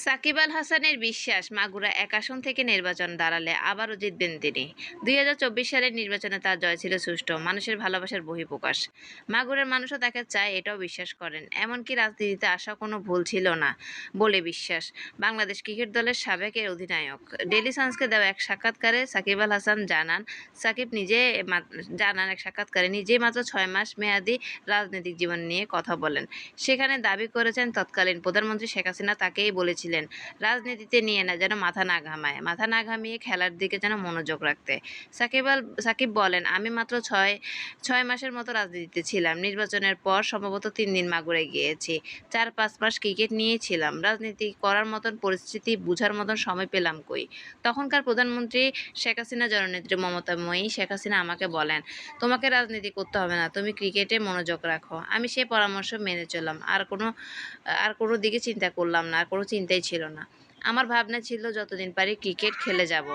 সাকিব আল হাসানের বিশ্বাস, মাগুরা এক আসন থেকে নির্বাচন দাঁড়ালে আবারও জিতবেন তিনি। দুই হাজার চব্বিশ সালের নির্বাচনে তার জয় ছিল সুষ্ঠু, মানুষের ভালোবাসার বহিঃপ্রকাশ। মাগুরার মানুষও তাকে চায়, এটাও বিশ্বাস করেন। এমনকি রাজনীতিতে আসা কোনো ভুল ছিল না বলে বিশ্বাস। বাংলাদেশ ক্রিকেট দলের সাবেক এর অধিনায়ক। ডেলি সায়েন্সকে দেওয়া এক সাক্ষাৎকারে সাকিব আল হাসান জানান, সাকিব নিজে জানান এক সাক্ষাৎকারে, নিজেই মাত্র ছয় মাস মেয়াদি রাজনৈতিক জীবন নিয়ে কথা বলেন। সেখানে দাবি করেছেন, তৎকালীন প্রধানমন্ত্রী শেখ হাসিনা তাকেই বলেছিলেন, রাজনীতিতে নিয়ে না, যেন মাথা না ঘামায়। মাথা না ঘামিয়ে খেলার দিকে যেন মনোযোগ রাখতে। সাকিব আল, সাকিব বলেন, আমি মাত্র ছয় ছয় মাসের মতো রাজনীতিতে ছিলাম। নির্বাচনের পর সম্ভবত তিন দিন মাগুরে গিয়েছি। চার, পাঁচ মাস ক্রিকেট নিয়েছিলাম রাজনীতি করার মতন পরিস্থিতি, বুঝার মতন সময় পেলাম কই? তখনকার প্রধানমন্ত্রী শেখ হাসিনা, জননেত্রী মমতাময়ী শেখ হাসিনা আমাকে বলেন, তোমাকে রাজনীতি করতে হবে না, তুমি ক্রিকেটে মনোযোগ রাখো। আমি সেই পরামর্শ মেনে চললাম। আর কোনো আর কোনো দিকে চিন্তা করলাম না, আর কোনো চিন্তাই ছিল না। আমার ভাবনা ছিল যতদিন পারি ক্রিকেট খেলে যাব।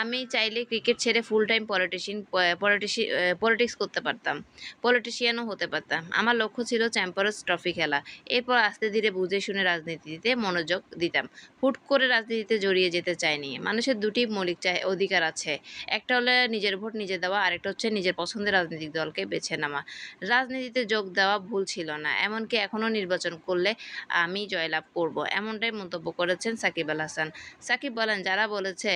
আমি চাইলে ক্রিকেট ছেড়ে ফুল টাইম পলিটিশিয়ান পলিটিশি পলিটিক্স করতে পারতাম। পলিটিশিয়ানও হতে পারতাম। আমার লক্ষ্য ছিল চ্যাম্পিয়ন্স ট্রফি খেলা। এরপর আস্তে ধীরে বুঝে শুনে রাজনীতিতে মনোযোগ দিতাম। হুট করে রাজনীতিতে জড়িয়ে যেতে চাইনি। মানুষের দুটি মৌলিক চাই অধিকার আছে। একটা হলে নিজের ভোট নিজে দেওয়া, আরেকটা হচ্ছে নিজের পছন্দের রাজনৈতিক দলকে বেছে নেওয়া। রাজনীতিতে যোগ দেওয়া ভুল ছিল না। এমনকি এখনও নির্বাচন করলে আমি জয়লাভ করব। এমনটাই মন্তব্য করেছেন সাকিব আল হাসান। সাকিব বলেন, যারা বলেছে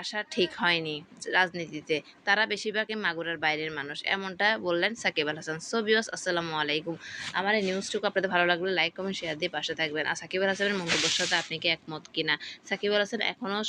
আসা ঠিক হয়নি রাজনীতিতে, তারা বেশিরভাগই মাগুরার বাইরের মানুষ। এমনটা বললেন সাকিব আল হাসান। সো বিওস আসসালামু আলাইকুম। আমার এই নিউজটুকু আপনাদের ভালো লাগলে লাইক কমেন্ট শেয়ার দিয়ে পাশে থাকবেন। আর সাকিব আল হাসানের মন্তব্যের সাথে আপনি কি একমত কিনা? সাকিব আল হাসান এখনও